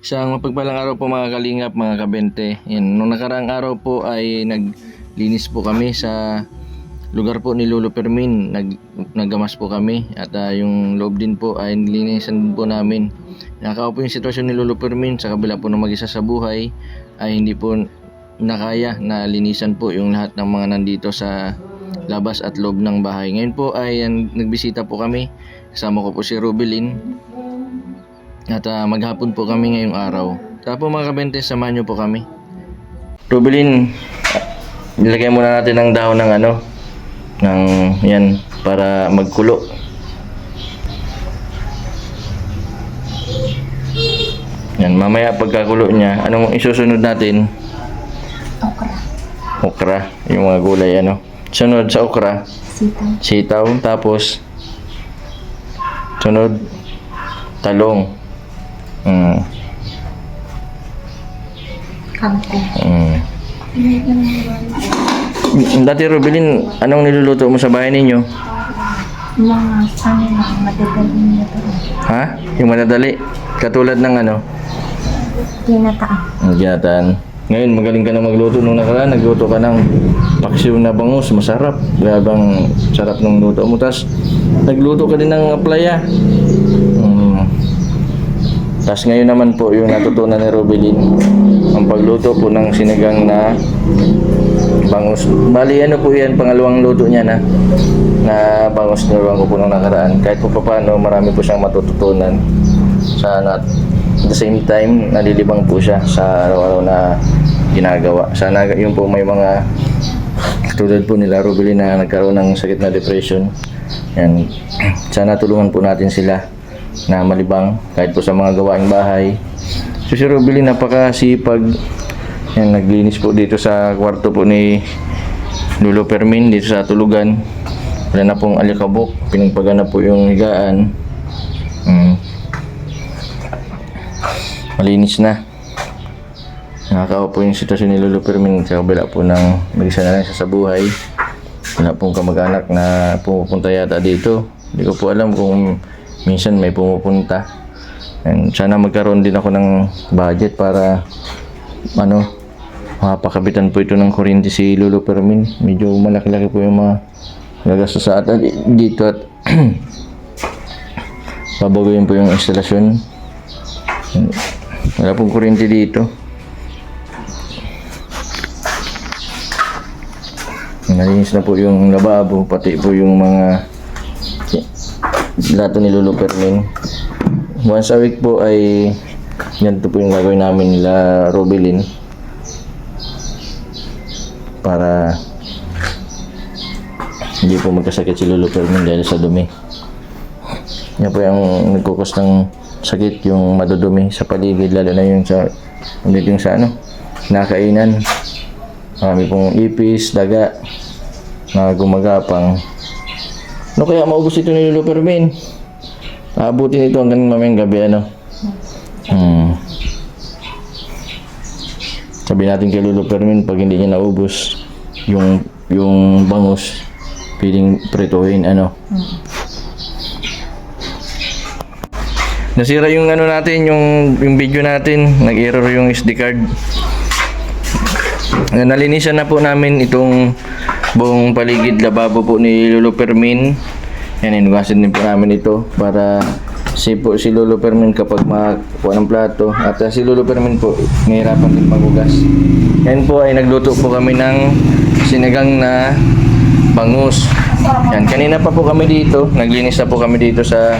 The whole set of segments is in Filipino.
Isang mapagpalang araw po mga kalingap, mga kabente. Yan, nung nakaraang araw po ay naglinis po kami sa lugar po ni Lolo Permin. Nag, naggamas po kami at ah, yung loob din po ay nilinisan po namin. Nakaka po yung sitwasyon ni Lolo Permin sa kabila po ng mag-isa sa buhay ay hindi po nakaya na linisan po yung lahat ng mga nandito sa labas at loob ng bahay. Ngayon po ay nagbisita po kami. Kasama ko po si Rubilin. At ah, maghapon po kami ngayong araw. Kaya po mga kabente, samahan niyo po kami. Rubilin, nilagyan muna natin ng dahon ng ano, ng yan, para magkulo. Yan, mamaya pagkakulo niya, anong isusunod natin? Okra. Okra, yung mga gulay ano. Sunod sa okra, Sitaw. sitaw, tapos sunod talong. Mm, Kangkong. mm. Dati Rubilin, anong niluluto mo sa bahay ninyo? Mga ano na madadaling na to. Ha? Yung madadali? Katulad ng ano? Tinataan. Ang ginataan. Ngayon, magaling ka na magluto nung nakaraan. Nagluto ka ng paksiw na bangus. Masarap. Grabang sarap ng luto mo. Tapos, nagluto ka din ng aplaya. Tapos ngayon naman po, yung natutunan ni Rubilin, ang pagluto po ng sinigang na bangus. Bali, ano po yan, pangalawang luto niya na na bangus niluwang ko po nung nakaraan. Kahit po pa paano, marami po siyang matututunan sa ano, at the same time, nalilibang po siya sa araw-araw na ginagawa. Sana yun po may mga tulad po nila Rubilin na nagkaroon ng sakit na depression. Yan. Sana tulungan po natin sila na malibang kahit po sa mga gawaing bahay. So si Rubilin napakasipag. Yan, naglinis po dito sa kwarto po ni Lolo Permin dito sa tulugan. Wala na pong alikabok. Pinagpaga na po yung higaan. Mm. Malinis na. Nakakaawa po yung sitwasyon ni Lolo Permin sa kabila po ng mag-isa na lang siya sa buhay. Wala pong kamag-anak na pumupunta yata dito. Hindi ko po alam kung minsan may pumupunta. And sana magkaroon din ako ng budget para ano, mapakabitan po ito ng kuryente si Lolo Permin. Medyo malaki-laki po yung mga gagastos sa atin dito at babaguhin po yung instalasyon. Wala pong kuryente dito. Nalinis na po yung lababo, pati po yung mga lato ni Lolo Permin. Once a week po ay ganito po yung gagawin namin nila Robilin para hindi po magkasakit si Lolo Permin dahil sa dumi. Yan po yung nagkukos ng sakit yung madudumi sa paligid lalo na yung sa yung sa ano nakainan marami pong ipis, daga na gumagapang no kaya maubos ito ni Lolo Permin aabutin ito hanggang mamayang gabi ano hmm. sabi natin kay Lolo Permin pag hindi niya naubos yung yung bangus piling prituhin ano Nasira yung ano natin, yung, yung video natin. Nag-error yung SD card. Nalinisan na po namin itong buong paligid lababo po ni Lolo Permin. Yan, inugasan din po namin ito para safe po si Lolo Permin kapag makakuha ng plato. At uh, si Lolo Permin po, nahirapan din magugas. Yan po ay nagluto po kami ng sinigang na bangus. Yan, kanina pa po kami dito. Naglinis na po kami dito sa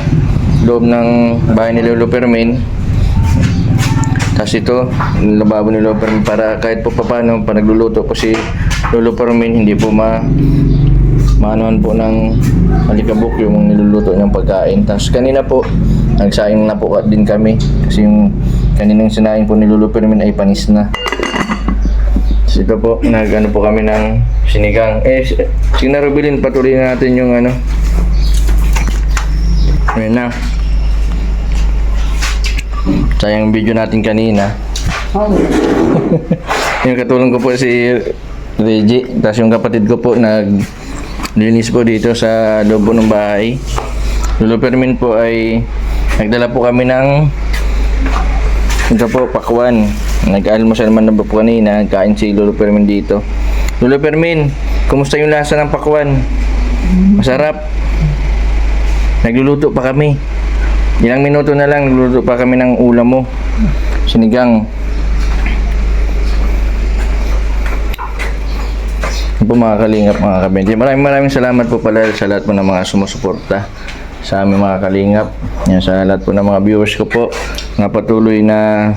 loob ng bahay ni Lolo Permin. Tapos ito, lababo ni Lolo Permin para kahit po paano, pa nagluluto po si Lolo Permin, hindi po ma maanuhan po ng alikabok yung niluluto niyang pagkain. Tapos kanina po, nagsaing na po din kami kasi yung kaninang sinaing po ni Lolo Permin ay panis na. Tapos ito po, nag-ano po kami ng sinigang. Eh, si- sige na Rubilin, patuloy na natin yung ano. Ayan na. Sayang video natin kanina. yung katulong ko po si Reggie. Tapos yung kapatid ko po nag linis po dito sa loob po ng bahay. Lolo Permin po ay nagdala po kami ng Ito po, pakwan. Nag-almusal man na po kanina, kain si Lolo Permin dito. Lolo Permin, kumusta yung lasa ng pakwan? Masarap. Nagluluto pa kami. Ilang minuto na lang, nagluluto pa kami ng ulam mo. Sinigang. Po mga kalingap, mga kabente. Maraming maraming salamat po pala sa lahat po ng mga sumusuporta sa aming mga kalingap. Yan, sa lahat po ng mga viewers ko po na patuloy na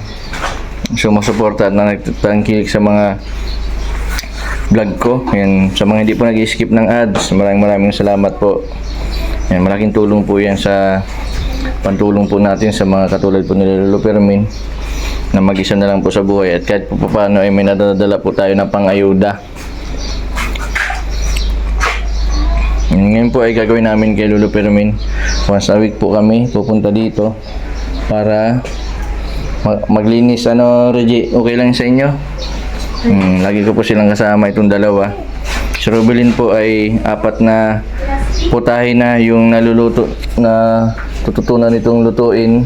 sumusuporta at na nagtatangkilik sa mga vlog ko. Yan, sa mga hindi po nag-skip ng ads, maraming maraming salamat po. Yan, malaking tulong po yan sa pantulong po natin sa mga katulad po ni Lolo Permin na mag-isa na lang po sa buhay at kahit po paano ay may nadadala po tayo ng pang-ayuda. Ngayon po ay gagawin namin kay Lolo Permin. Once a week po kami pupunta dito para mag- maglinis. Ano, Reggie? Okay lang sa inyo? Hmm, lagi ko po silang kasama itong dalawa. Si Rubilin po ay apat na putahe na yung naluluto na tututunan itong lutuin.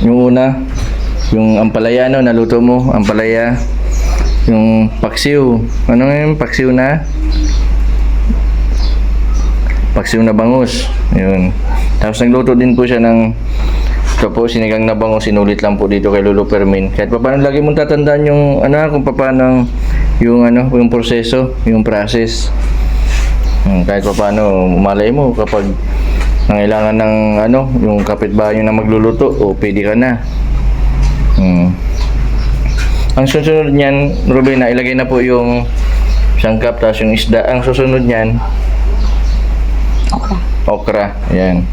Yung una, yung ampalaya no, naluto mo, ampalaya. Yung paksiw. Ano yung paksiw na? Paksiw na bangus. Yun. Tapos nagluto din po siya ng ito po, sinigang na bangus, sinulit lang po dito kay Lolo Permin. Kahit pa paano lagi mong tatandaan yung ano, kung paano yung ano, yung proseso, yung process. Hmm, kahit pa paano, malay mo kapag nangailangan ng ano, yung kapitbahay na magluluto, o pwede ka na. Hmm. Ang susunod niyan, Ruben, ilagay na po yung sangkap tapos yung isda. Ang susunod niyan, Okay. okra. Ayan.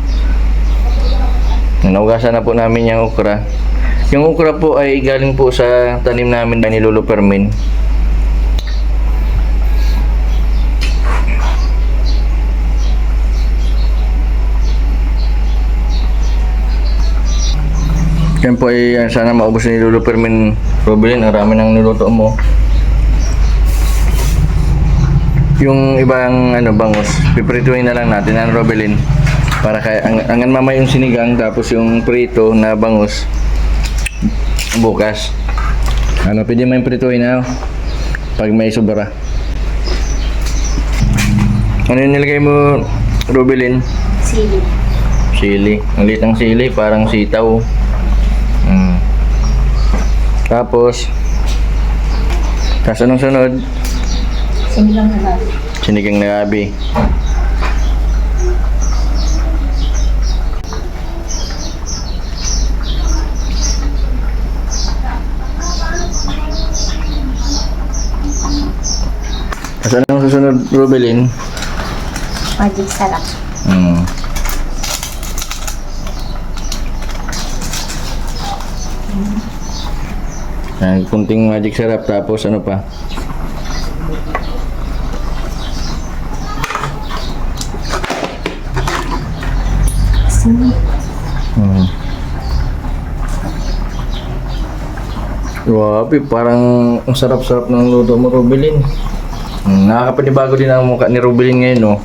Naugasan na po namin yung okra. Yung okra po ay galing po sa tanim namin ni Lolo. Yan po ay sana maubos ni Lolo Permin Robin. Ang rami ng niluto mo. Yung ibang ano bangus, piprituin na lang natin ang Robelin para kay ang angan mama yung sinigang tapos yung prito na bangus bukas. Ano, pwede mo yung prituin na pag may sobra. Ano yung nilagay mo, Robelin? Sili. Sili. Ang liit ng sili, parang sitaw. Mm. Tapos, tapos anong sunod? Sinigang na lang. Sinigang na gabi. Tapos anong susunod, Rubelin? Magic sarap. Hmm. Yan, kunting magic sarap tapos ano pa? Grabe, parang ang sarap-sarap ng luto mo, Rubilin. Hmm, nakakapanibago din ang mukha ni Rubilin ngayon, no?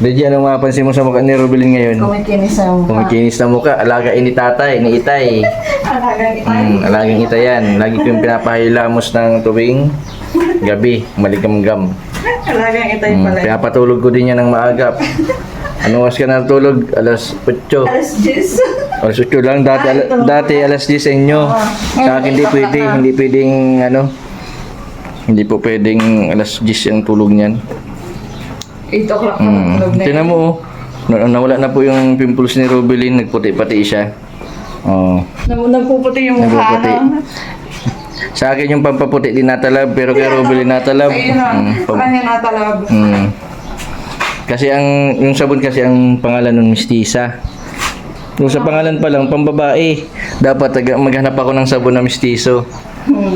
Reggie, ano mapapansin mo sa mukha ni Rubilin ngayon? Kumikinis ang Kumikinis na mukha, alagain ni tatay, ni itay. Alagang Hmm, alagang itay yan. Lagi ko yung pinapahilamos ng tuwing gabi, maligamgam. Alagang itay Hmm, pinapatulog ko din yan ng maagap. Ano oras ka natulog? Alas 8. Alas 10. Alas 8 lang. Dati, ala- dati alas 10 sa inyo. Sa akin hindi pwede. Hindi pwedeng ano. Hindi po pwedeng alas 10 ang tulog niyan. 8 o'clock Hmm. Tingnan mo oh. Na- nawala na po yung pimples ni Rubilin. Nagputi pati siya. Oh. Nagpuputi yung mukha. Nagpuputi. no? Sa akin yung pampaputi din natalab. Pero kay Rubilin natalab. Ayun na. Sa pam- kanya natalab. Hmm. Kasi ang yung sabon kasi ang pangalan nun mistisa. Yung sa pangalan pa lang pambabae. Dapat taga- maghanap ako ng sabon na mistiso.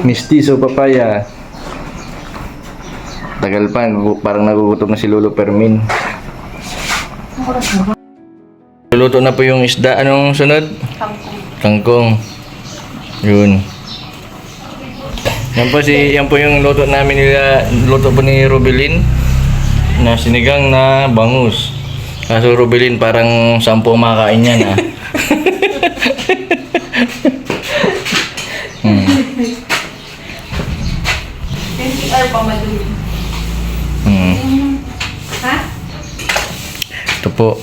Mistiso papaya. Tagal pa, parang nagugutom na si Lolo Permin. Luluto na po yung isda. Anong sunod? Kangkong. Yun. Yan po si yan po yung luto namin nila, luto po ni Rubilin na sinigang na bangus. Kaso Rubilin parang sampo makain yan ah. Hmm. 20 hour pa madumi. Hmm. Ha? Ito po.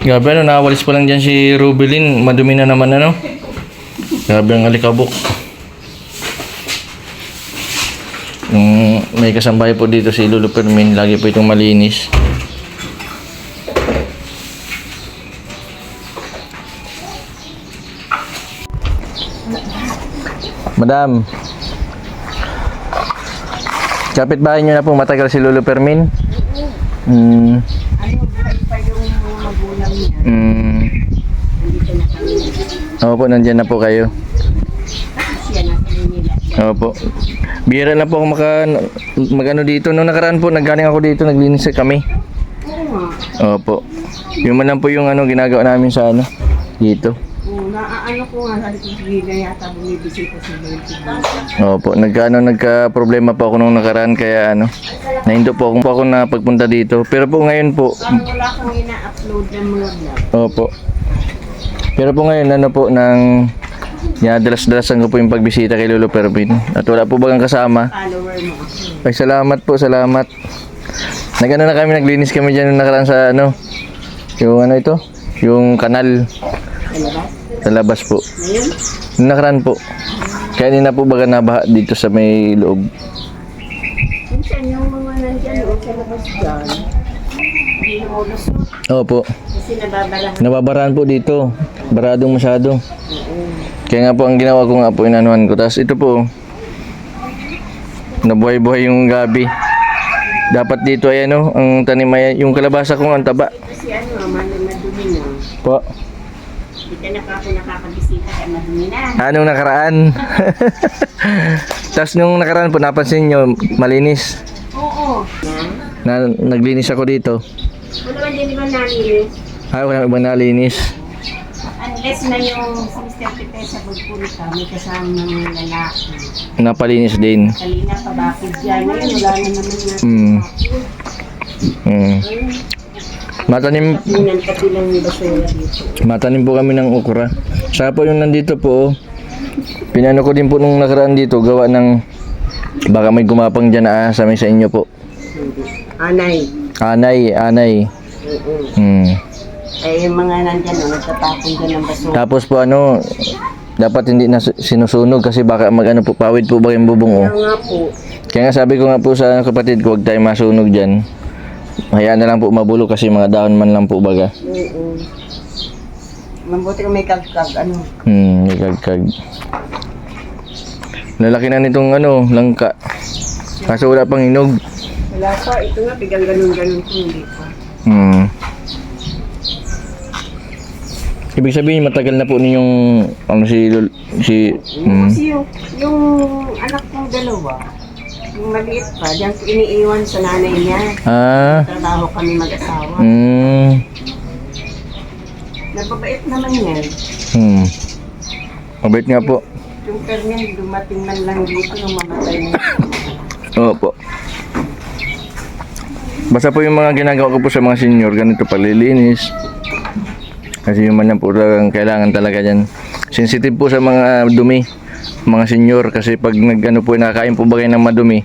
Grabe ano, nakawalis pa lang dyan si Rubilin. Madumi na naman ano. Grabe ang alikabok. Yung may kasambahay po dito si Lolo Permin, lagi po itong malinis. Madam. Kapit-bahay niyo na po matagal si Lolo Permin. Hmm. Ano, buhay pa yung magulang niya. Mm. Opo, nandyan na po kayo. Opo. Bira na po ako maka, magano dito. Nung nakaraan po, naggaling ako dito, naglinis kami. Opo. Yung man lang po yung ano, ginagawa namin sa ano, dito. Naaano ko nga, sabi ko, sige na yata bumibisita sa Lord. Opo, nagkaano, nagka-problema po ako nung nakaraan, kaya ano, nahindo po ako, po ako na pagpunta dito. Pero po ngayon po, Parang wala kang ina-upload ng mga vlog. opo. Pero po ngayon, ano po, nang Dinadalas-dalasan ko po yung pagbisita kay Lolo Pervin. At wala po bagang kasama. Follower mo ako. Ay, salamat po, salamat. Nagano na kami, naglinis kami dyan nung nakaraan sa ano, yung ano ito, yung kanal Talabas? sa labas po. Ngayon? Nakaraan po. Kaya hindi na po baga nabaha dito sa may loob. Minsan yung mga nandyan o sa labas dyan, Opo, kasi nababalahan. nababaraan po dito. Baradong masyado. Kaya nga po ang ginawa ko nga po, inanuhan ko. Tapos ito po, nabuhay-buhay yung gabi. Dapat dito ay ano, ang tanim ay yung kalabasa ko ang taba. Kasi ano, madumi na. Po. Hindi ka na ako nakakabisita kaya madumi na. Anong nakaraan? Tapos nung nakaraan po, napansin nyo, malinis. Oo. Na? Na, naglinis ako dito. Wala man din ba nalinis? Ay, walang ibang nalinis. Unless na yung sa Mr. Pepe sa Bulpulita, may kasama ng lalaki. Napalinis din. Kalina pa bakit dyan? Ngayon wala na naman na. Mm. Mm. Matanim, matanim po kami ng okra. Saka po yung nandito po, oh. pinano ko din po nung nakaraan dito, gawa ng, baka may gumapang dyan na sa sa inyo po. Anay. Anay, anay. Oo. Hmm. Eh, yung mga nandyan, no, nagtatapon dyan ng basura. Tapos po ano, dapat hindi na sinusunog kasi baka mag ano po, pawid po ba yung bubong oh. Kaya nga po, Kaya nga sabi ko nga po sa kapatid ko, huwag tayo masunog dyan. Hayaan na lang po mabulo kasi mga dahon man lang po baga. oo. Mabuti kung may kagkag, ano. Hmm, ikagkag. Lalaki na nitong ano, langka. Kaso wala pang hinog. Wala pa, ito nga, bigang ganun-ganun ko, hindi pa. Hmm. Ibig sabihin matagal na po ninyong ano si si hmm. Kasi yung, yung anak kong dalawa, yung maliit pa, diyan iniiwan sa nanay niya. Ah, Trabaho kami mag-asawa. hmm. Nababait naman yan. Hmm. Mabait nga po. Yung Fermin, dumating man lang dito nung mamatay na. Opo. Basta po yung mga ginagawa ko po sa mga senior, ganito palilinis. Kasi yung man lang po talagang kailangan talaga yan. Sensitive po sa mga dumi, mga senior. Kasi pag nag, ano po, nakakain po bagay ng madumi,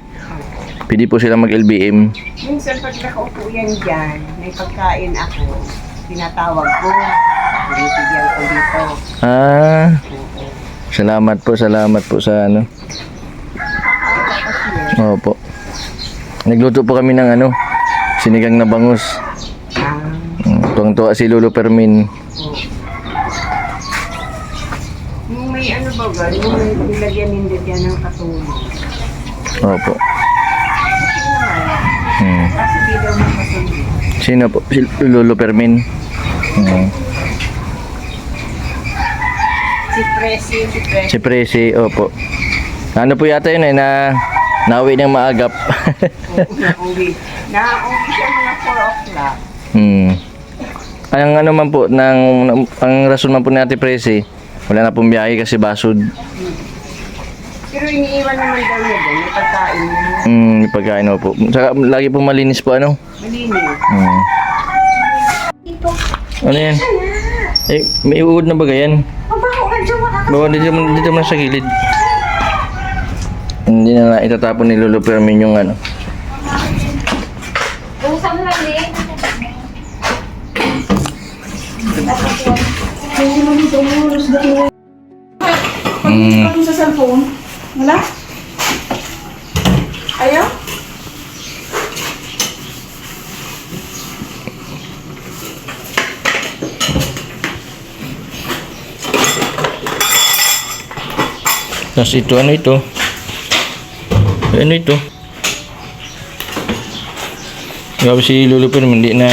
pwede po sila mag-LBM. Minsan pag nakaupo yan dyan, may pagkain ako, tinatawag ko. Binibigyan ko dito. Ah, salamat po, salamat po sa ano. Opo. Nagluto po kami ng ano, sinigang na bangus. Ah, Mm, Tuwang-tuwa si Lolo Permin. yung ba, yung nilagyan hindi yan ng katulong. Opo. Hmm. Kasi di daw makasundo. Sino po? Si Lolo Permin. Hmm. Si Presi, si Presi. Si Presi, opo. Ano po yata yun eh, na nauwi ng maagap. Nauwi. Nauwi siya mga 4 o'clock. hmm. Ang ano man po, ng, ang rason man po ni Ate Presi, wala na pong biyahe kasi basod. Pero iniiwan naman daw niya doon, may pagkain niya. Hmm, yung pagkain po. Saka lagi po malinis po ano. Malinis. Hmm. Ano yan? Eh, may uod na ba yan? Mabaho ka medyo makaka... Bawa dito, mo- dito mo na sa gilid. Hindi na na itatapon ni Lolo Permin yung ano. Mm, Ano sa cellphone? Wala? Ayaw? Tapos ito, ano ito? Ano ito? Grabe si Lolo Permin, hindi na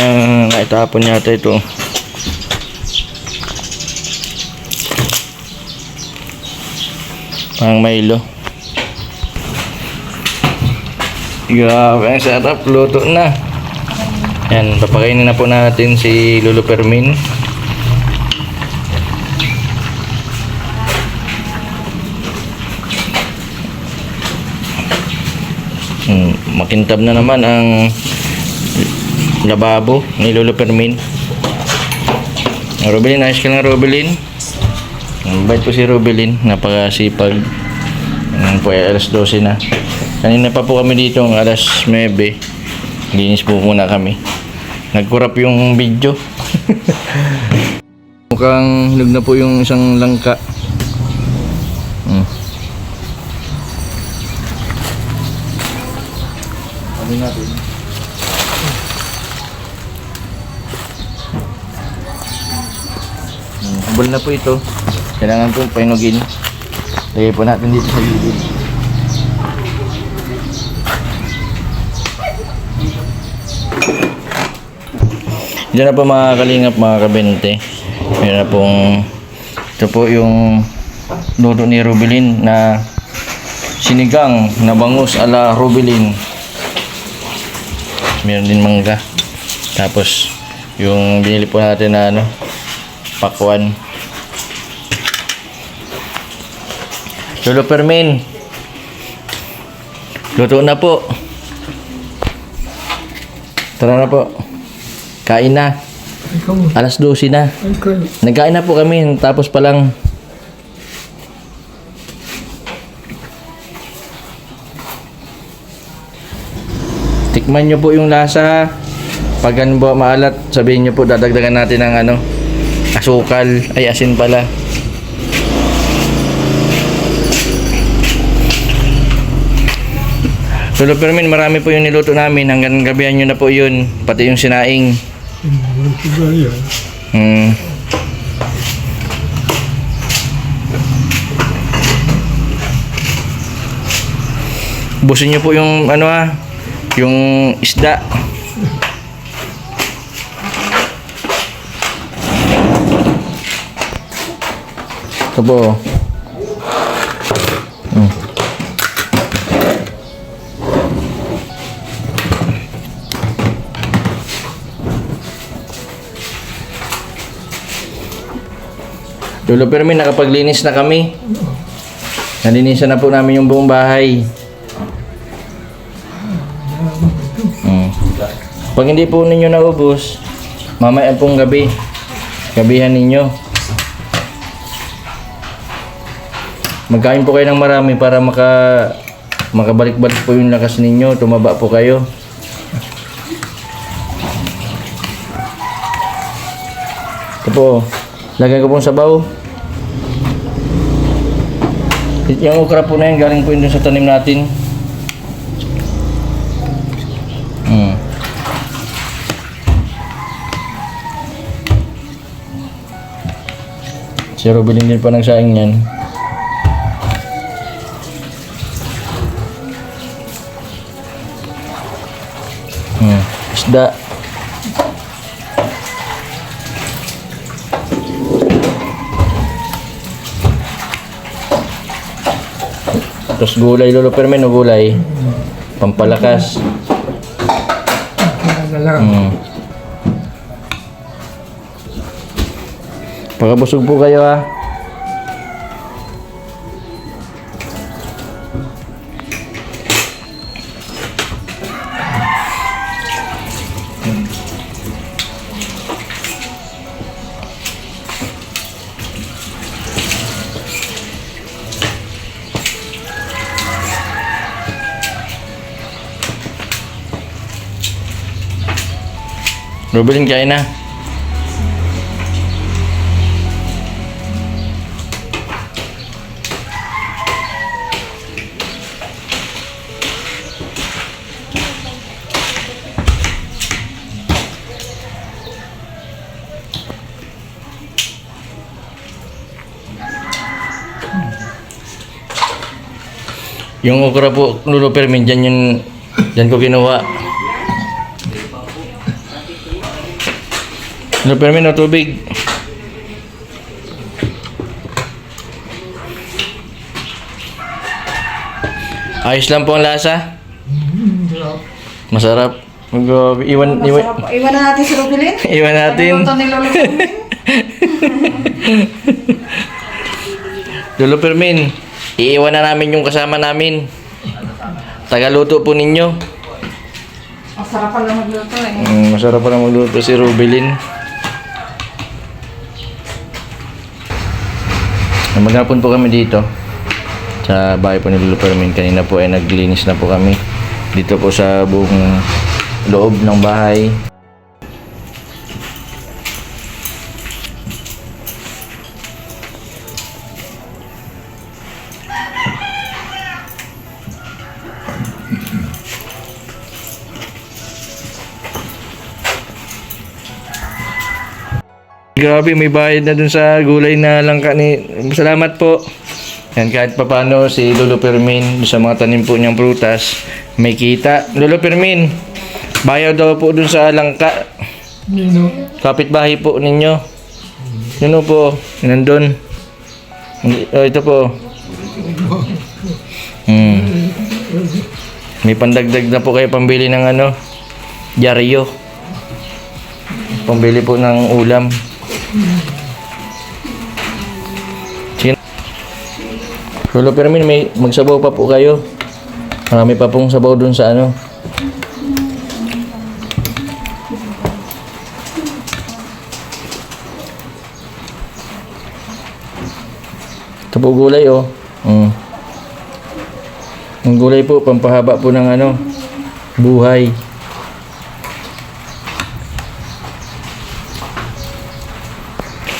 naitapon yata ito. Pang Milo. Grabe, ang sarap. Luto na. Yan, papakainin na po natin si Lolo Permin. Hmm, makintab na naman ang lababo ni Lolo Permin. Robelin, ayos ka lang Robelin. Bait po si Robelin, napakasipag. Ang po ay alas 12 na. Kanina pa po kami dito ang alas 9. Linis po muna kami. Nagkurap yung video. Mukhang hinog na po yung isang langka. Hmm. Ano natin? Hmm, Habol na po ito. Kailangan po painugin. Lagay po natin dito sa gilid. Diyan na po mga kalingap, mga kabente. Meron na pong ito po yung luto ni Rubilin na sinigang na bangus ala Rubilin. Meron din mangga. Tapos yung binili po natin na ano, pakwan. Lolo Permin. Luto na po. Tara na po. Kain na. Alas 12 na. Nagkain na po kami. Tapos pa lang. Tikman nyo po yung lasa. Pag ano po maalat, sabihin nyo po dadagdagan natin ng ano, asukal. Ay, asin pala. Lolo Permin, marami po yung niluto namin. Hanggang gabihan nyo na po yun. Pati yung sinaing. Hmm. Busin nyo po yung ano ah, yung isda. Ito po. Lolo Permin, nakapaglinis na kami. Nalinisan na po namin yung buong bahay. Hmm. Pag hindi po ninyo naubos, mamaya pong gabi, gabihan ninyo. Magkain po kayo ng marami para maka makabalik-balik po yung lakas ninyo, tumaba po kayo. Ito po, lagay ko pong sabaw. Yung okra po na yan, galing po yun sa tanim natin. Hmm. Si Rubilin din pa nagsaing yan. Hmm. Isda. Tapos gulay, lolo permen o gulay. Pampalakas. Hmm. Pagkabusog po kayo ha. Rubilin, kain na. Yung okra po, Lolo Permin, dyan yung, dyan ko kinuha. Lolo Permin, o tubig. Ayos lang po ang lasa. Masarap. Mag iwan, iwan, Masarap. Iwan na natin si Rubilin. iwan natin. Lolo Permin, iiwan na namin yung kasama namin. Tagaluto po ninyo. Masarap pala magluto eh. Mm, masarap pa na magluto si Rubilin. Maghapon po kami dito sa bahay po ni Lolo Fermin. Kanina po ay naglinis na po kami dito po sa buong loob ng bahay. Grabe, may bayad na dun sa gulay na langka ni... Salamat po. Yan, kahit papano si Lolo Permin sa mga tanim po niyang prutas, may kita. Lolo Permin, bayad daw po dun sa langka. Nino, Kapitbahay po ninyo. Yun po, nandun. Oh, ito po. Hmm. May pandagdag na po kayo pambili ng ano, dyaryo. Pambili po ng ulam. Sige. Lolo Permin, may magsabaw pa po kayo. Marami pa pong sabaw dun sa ano. Ito po gulay oh. Mm. Ang gulay po, pampahaba po ng ano, buhay.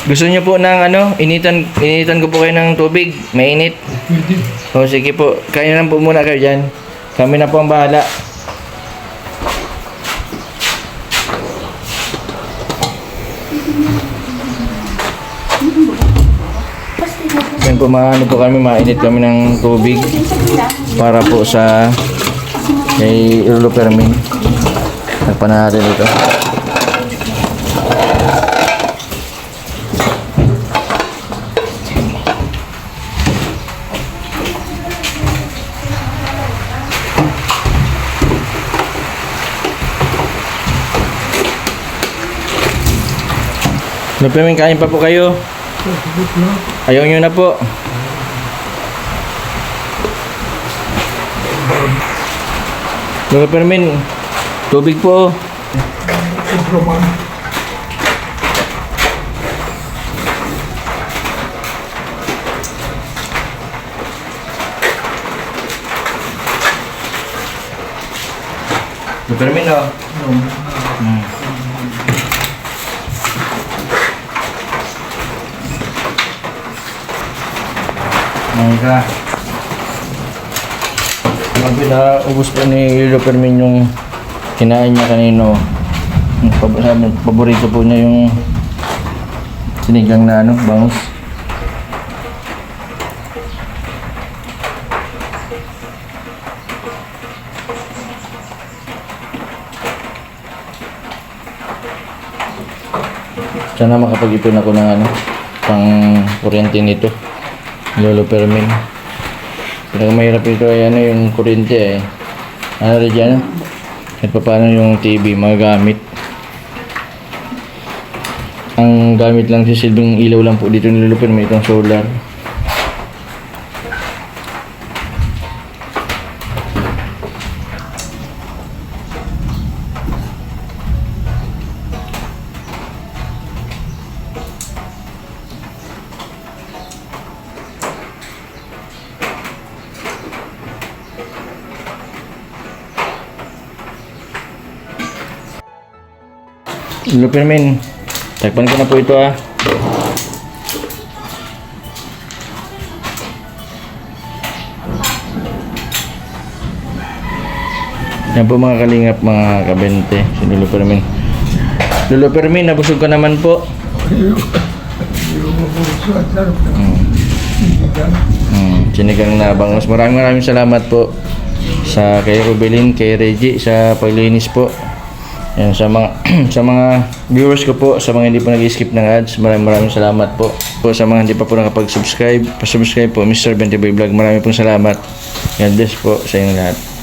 Gusto niyo po ng ano, initan, initan ko po kayo ng tubig, mainit. O sige po, kain na lang po muna kayo dyan. Kami na po ang bahala. Yan po, maano po kami, mainit kami ng tubig para po sa kay Lolo Fermin. Nagpa na natin ito. Fermin, kain pa po kayo. Ayaw nyo na po. Lolo Fermin, tubig po. Lolo Fermin, oh. Hmm. Ka. Grabe na, ubus pa ni Lolo Fermin yung kinain niya kanino. Paborito po niya yung sinigang na ano, bangus. Sana makapag-ipon ako ng ano, pang kuryente nito. Lolo Fermin. Pinaka mahirap ito ay ano yung kuryente eh. Ano rin dyan? At paano yung TV magagamit. Ang gamit lang si silbing ilaw lang po dito ni Lolo Fermin itong solar. Lupermin. Takpan ko na po ito ah. Yan po mga kalingap, mga kabente. Si Lolo Permin. Lolo Permin, nabusog ka naman po. Hmm. Hmm, sinigang na bangos. Maraming maraming salamat po sa kay Rubelin, kay Reggie sa paglinis po. Yan sa mga sa mga viewers ko po, sa mga hindi po nag-skip ng ads, maraming maraming salamat po. Po sa mga hindi pa po nakapag-subscribe, pa-subscribe po Mr. Bentiboy Vlog. Maraming pong salamat. God bless po sa inyo lahat.